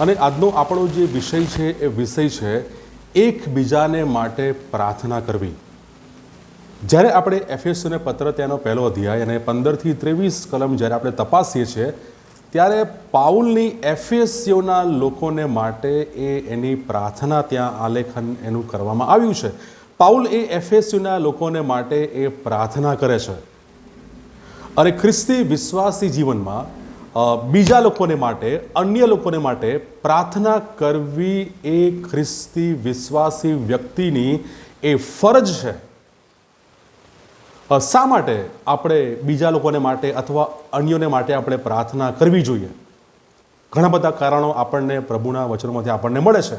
અને આજનો આપણો જે વિષય છે, એ વિષય છે, એકબીજાને માટે પ્રાર્થના કરવી. જ્યારે આપણે એફએસને પત્ર ત્યાંનો પહેલો અધ્યાય અને પંદરથી ત્રેવીસ કલમ જ્યારે આપણે તપાસીએ છીએ, ત્યારે પાઉલની એફએસીઓના લોકોને માટે એ એની પ્રાર્થના ત્યાં આલેખન એનું કરવામાં આવ્યું છે. પાઉલ એ એફએસયુના લોકોને માટે એ પ્રાર્થના કરે છે. અને ખ્રિસ્તી વિશ્વાસી જીવનમાં બીજા લોકોને માટે, અન્ય લોકોને માટે પ્રાર્થના કરવી એ ખ્રિસ્તી વિશ્વાસી વ્યક્તિની એ ફરજ છે. શા માટે આપણે બીજા લોકોને માટે અથવા અન્યોને માટે આપણે પ્રાર્થના કરવી જોઈએ? ઘણા બધા કારણો આપણને પ્રભુના વચનોમાંથી આપણને મળે છે.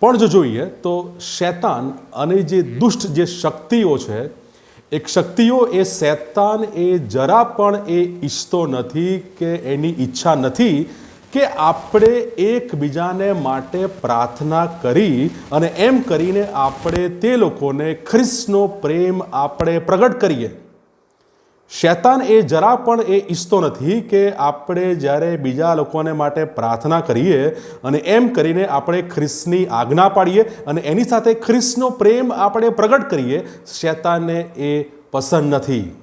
પણ જો જોઈએ તો શેતાન અને જે દુષ્ટ જે શક્તિઓ છે એક શક્તિઓ એ શૈતાન એ જરા પણ એ ઈચ્છતો નથી કે એની ઈચ્છા નથી કે આપણે એકબીજાને માટે પ્રાર્થના કરી અને એમ કરીને આપણે તે લોકોને ખ્રિસ્તનો પ્રેમ આપણે પ્રગટ કરીએ. શૈતાન એ જરા પણ એ ઈચ્છતો નથી કે આપણે જ્યારે બીજા લોકોને માટે પ્રાર્થના કરીએ અને એમ કરીને આપણે ખ્રિસ્તની આજ્ઞા પાડીએ અને એની સાથે ખ્રિસ્તનો પ્રેમ આપણે પ્રગટ કરીએ, શૈતાનને એ પસંદ નથી.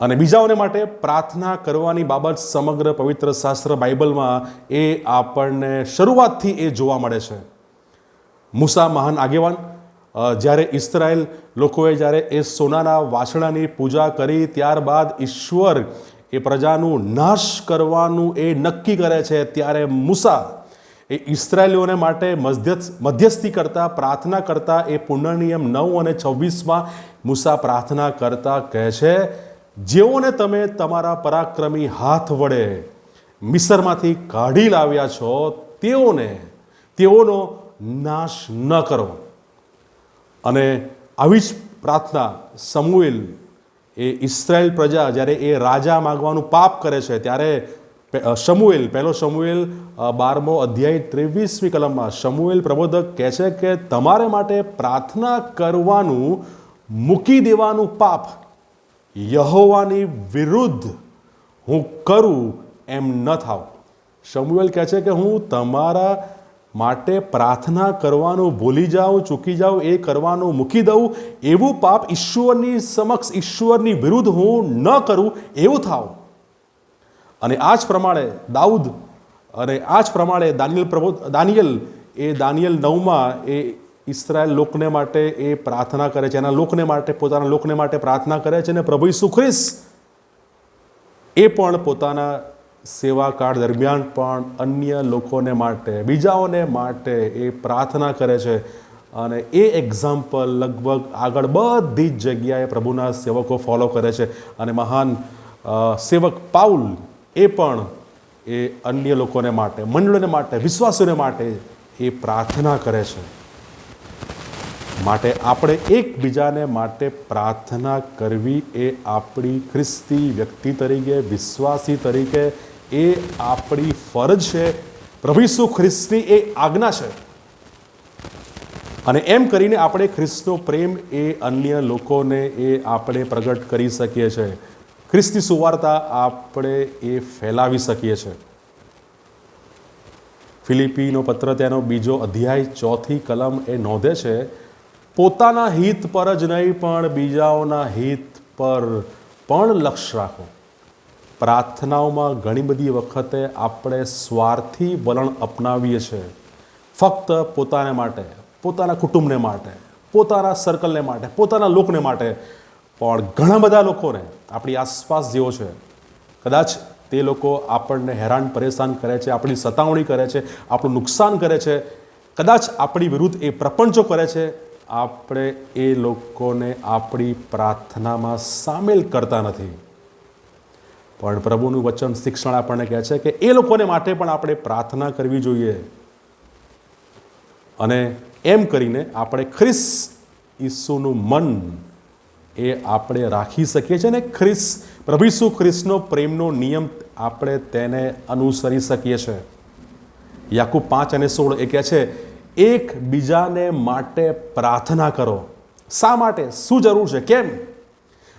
અને બીજાઓને માટે પ્રાર્થના કરવાની બાબત સમગ્ર પવિત્ર શાસ્ત્ર બાઇબલમાં એ આપણને શરૂઆતથી એ જોવા મળે છે. મૂસા મહાન આગેવાન જ્યારે ઇસરાયલ લોકોએ જ્યારે એ સોનાના વાસણાની પૂજા કરી ત્યારબાદ ઈશ્વર એ પ્રજાનું નાશ કરવાનું એ નક્કી કરે છે, ત્યારે મૂસા એ ઇસરાયલીઓને માટે મધ્યસ્થી કરતા, પ્રાર્થના કરતા એ પુનર્નિયમ નવ અને છવ્વીસમાં મૂસા પ્રાર્થના કરતા કહે છે, જેઓને તમે તમારા પરાક્રમી હાથ વડે મિસરમાંથી કાઢી લાવ્યા છો, તેઓને, તેઓનો નાશ ન કરો. અને આવી જ પ્રાર્થના સમુએલ, એ ઇસ્રાયેલ પ્રજા જ્યારે એ રાજા માગવાનું પાપ કરે છે, ત્યારે સમુએલ, પહેલો શમુએલ બારમો અધ્યાય ત્રેવીસમી કલમમાં શમુએલ પ્રબોધક કહે છે કે તમારે માટે પ્રાર્થના કરવાનું, મૂકી દેવાનું પાપ યહોવાની વિરુદ્ધ હું કરું એમ ન થાવ. શમુએલ કહે છે કે હું તમારા માટે પ્રાર્થના કરવાનું ભૂલી જાઓ, ચૂકી જાઓ, એ કરવાનું મૂકી દઉં, એવું પાપ ઈશ્વરની સમક્ષ ઈશ્વરની વિરુદ્ધ હું ન કરું, એવું થાવ. અને આ જ પ્રમાણે દાઉદ અને આ જ પ્રમાણે દાનિયલ પ્રભુ દાનિયલ, એ દાનિયલ નવમાં એ ઇસરાયલ લોકને માટે એ પ્રાર્થના કરે છે. એના લોકને માટે, પોતાના લોકને માટે પ્રાર્થના કરે છે. અને પ્રભુ ઈસુ એ પણ પોતાના સેવાકાળ દરમિયાન પણ અન્ય લોકોને માટે, બીજાઓને માટે એ પ્રાર્થના કરે છે. અને એ એક્ઝામ્પલ લગભગ આગળ બધી જ જગ્યાએ પ્રભુના સેવકો ફોલો કરે છે. અને મહાન સેવક પાઉલ એ પણ એ અન્ય લોકોને માટે, મંડળોને માટે, વિશ્વાસીઓને માટે એ પ્રાર્થના કરે છે. માટે આપણે એકબીજાને માટે પ્રાર્થના કરવી એ આપણી ખ્રિસ્તી વ્યક્તિ તરીકે, વિશ્વાસી તરીકે એ આપણી ફરજ છે. પ્રભુ ઈસુ ખ્રિસ્તની એ આજ્ઞા છે. અને એમ કરીને આપણે ખ્રિસ્તનો પ્રેમ એ અન્ય લોકોને એ આપણે પ્રગટ કરી શકીએ છીએ ખ્રિસ્તી સુવાર્તા આપણે એ ફેલાવી શકીએ છીએ ફિલિપીનો પત્ર તેનો બીજો અધ્યાય ચોથી કલમ એ નોંધે છે, પોતાના હિત પર જ નહીં પણ બીજાઓના હિત પર પણ લક્ષ રાખો. પ્રાર્થનાઓમાં ઘણી બધી વખતે આપણે સ્વાર્થી વલણ અપનાવીએ છીએ. ફક્ત પોતાને માટે, પોતાના કુટુંબને માટે, પોતાના સર્કલને માટે, પોતાના લોકને માટે. પણ ઘણા બધા લોકોને આપણી આસપાસ જેવો છે. કદાચ તે લોકો આપણને હેરાન, પરેશાન કરે છે, આપણી સતાવણી કરે છે, આપણું નુકસાન કરે છે. કદાચ આપણી વિરુદ્ધ એ પ્રપંચો કરે છે. આપણે એ લોકોને આપણી પ્રાર્થનામાં સામેલ કરતા નથી. પણ પ્રભુનું વચન શિક્ષણ આપણને કહે છે કે એ લોકોને માટે પણ આપણે પ્રાર્થના કરવી જોઈએ. અને એમ કરીને આપણે ખ્રિસ ઈસુનું મન એ આપણે રાખી શકીએ છીએ અને ખ્રિસ પ્રભુ ઈસુ ખ્રિસ્તનો પ્રેમનો નિયમ આપણે તેને અનુસરી શકીએ છીએ યાકુબ પાંચ અને સોળ એ કહે છે, એકબીજાને માટે પ્રાર્થના કરો. શા માટે? શું જરૂર છે? કેમ?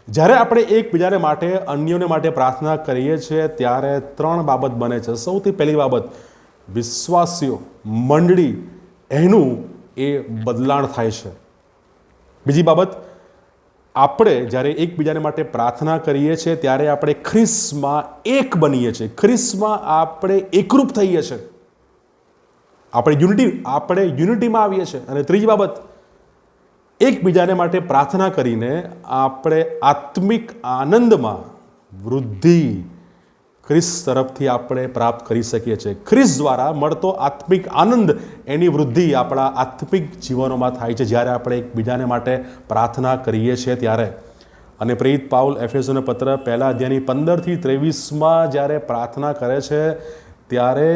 જ્યારે આપણે એકબીજાને માટે, અન્યોને માટે પ્રાર્થના કરીએ છીએ, ત્યારે ત્રણ બાબત બને છે. સૌથી પહેલી બાબત, વિશ્વાસીઓ, મંડળી, એનું એ બદલાણ થાય છે. બીજી બાબત, આપણે જ્યારે એકબીજાને માટે પ્રાર્થના કરીએ છીએ, ત્યારે આપણે ખ્રિસ્તમાં એક બનીએ છીએ. ખ્રિસ્તમાં આપણે એકરૂપ થઈએ છીએ. આપણે યુનિટી, આપણે યુનિટીમાં આવીએ છીએ. અને ત્રીજી બાબત એકબીજાને માટે પ્રાર્થના કરીને આપણે આત્મિક આનંદમાં વૃદ્ધિ ખ્રિસ્ત તરફથી આપણે પ્રાપ્ત કરી શકીએ છીએ. ખ્રિસ્ત દ્વારા મળતો આત્મિક આનંદ એની વૃદ્ધિ આપણા આત્મિક જીવનોમાં થાય છે. જ્યારે આપણે એકબીજાને માટે પ્રાર્થના કરીએ છીએ ત્યારે. અને પ્રેરિત પાઉલ એફએસોનો પત્ર પહેલા અધ્યાયની પંદરથી ત્રેવીસમાં જ્યારે પ્રાર્થના કરે છે ત્યારે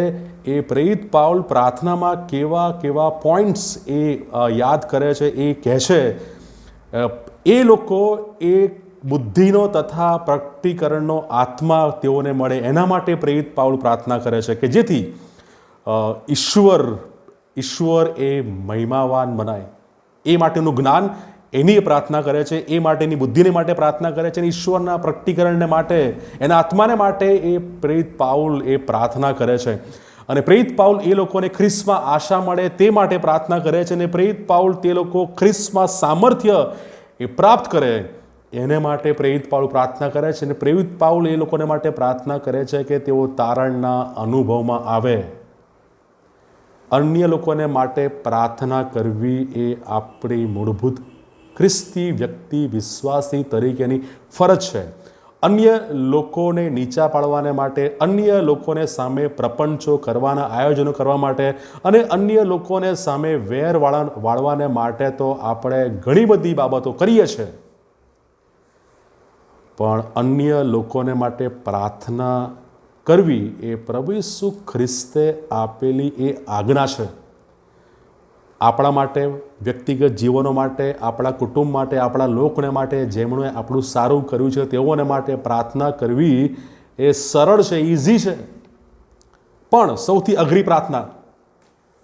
એ પ્રેરિત પાઉલ પ્રાર્થનામાં કેવા કેવા પોઈન્ટ્સ એ યાદ કરે છે, એ કહે છે એ લોકો એ બુદ્ધિનો તથા પ્રકટીકરણનો આત્મા તેઓને મળે એના માટે પ્રેરિત પાઉલ પ્રાર્થના કરે છે કે જેથી ઈશ્વર ઈશ્વર એ મહિમાવાન બનાય એ માટેનું જ્ઞાન એની પ્રાર્થના કરે છે, એ માટેની બુદ્ધિને માટે પ્રાર્થના કરે છે અને ઈશ્વરના પ્રગટીકરણને માટે, એના આત્માને માટે એ પ્રેરિત પાઉલ એ પ્રાર્થના કરે છે. અને પ્રેરિત પાઉલ એ લોકોને ખ્રિસ્તમાં આશા મળે તે માટે પ્રાર્થના કરે છે અને પ્રેરિત પાઉલ તે લોકો ખ્રિસ્તમાં સામર્થ્ય એ પ્રાપ્ત કરે, એને માટે પ્રેરિત પાઉલ પ્રાર્થના કરે છે અને પ્રેરિત પાઉલ એ લોકોને માટે પ્રાર્થના કરે છે કે તેઓ તારણના અનુભવમાં આવે. અન્ય લોકોને માટે પ્રાર્થના કરવી એ આપણી મૂળભૂત ખ્રિસ્તી વ્યક્તિ, વિશ્વાસી તરીકેની ફરજ છે. અન્ય લોકોને નીચા પાડવાને માટે, અન્ય લોકોને સામે પ્રપંચો કરવાના આયોજનો કરવા માટે અને અન્ય લોકોને સામે વેર વાળા, વાળવાને માટે તો આપણે ઘણી બધી બાબતો કરીએ છીએ. પણ અન્ય લોકોને માટે પ્રાર્થના કરવી એ પ્રભુ ઈસુ ખ્રિસ્તે આપેલી એ આજ્ઞા છે. આપણા માટે, વ્યક્તિગત જીવનો માટે, આપણા કુટુંબ માટે, આપણા લોકને માટે જેમણે આપણું સારું કર્યું છે, તેઓને માટે પ્રાર્થના કરવી એ સરળ છે ઇઝી છે. પણ સૌથી અઘરી પ્રાર્થના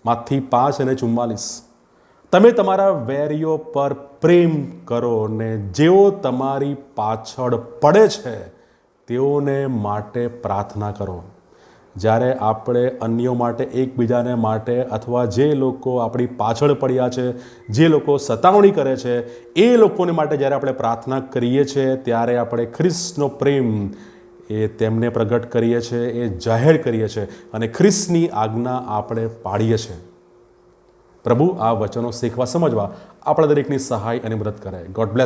માથી પાંચ અને ચુમ્માલીસ. તમે તમારા વેરીઓ પર પ્રેમ કરો ને જેઓ તમારી પાછળ પડે છે, તેઓને માટે પ્રાર્થના કરો. જ્યારે આપણે અન્યો માટે, એકબીજાને માટે અથવા જે લોકો આપણી પાછળ પડ્યા છે, જે લોકો સતાવણી કરે છે, એ લોકોને માટે જ્યારે આપણે પ્રાર્થના કરીએ છીએ, ત્યારે આપણે ખ્રિસ્તનો પ્રેમ એ તેમને પ્રગટ કરીએ છીએ, એ જાહેર કરીએ છીએ અને ખ્રિસ્તની આજ્ઞા આપણે પાડીએ છીએ. પ્રભુ, આ વચનો શીખવા, સમજવા આપણા દરેકની સહાય અને મદદ કરે ગોડ બ્લેસ